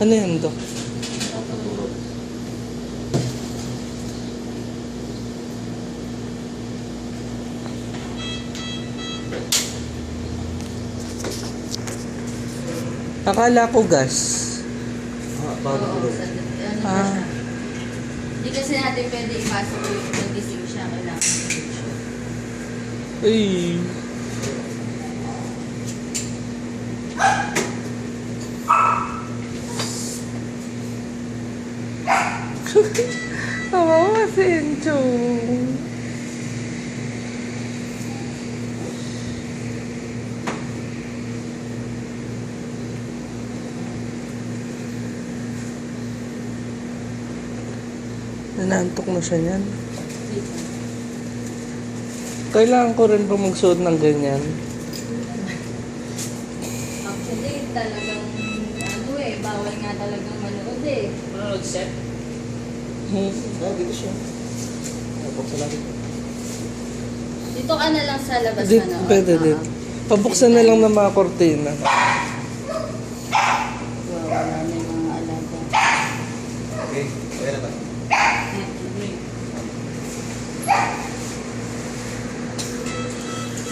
Ano yan, Dok? Akala ko gas. Ah, bago ko. sa- pa Ah. siya. Hindi kasi natin pwede ipasok yung nagising siya. Kailangan natin Ay. Kawawa si Enchong. Nanantok na siya niyan. Kailangan ko rin ba magsuot ng ganyan? Actually, talagang ano eh, bawal nga talagang manood eh. Manonood set? Hmm. Ah, dito siya. Ah, buksan natin. Dito ka na lang sa labas Di, manood. pwede Oo. din. Pabuksan na lang ng mga kortina. Wow, wala na yung mga alaga. Okay, kaya na ba?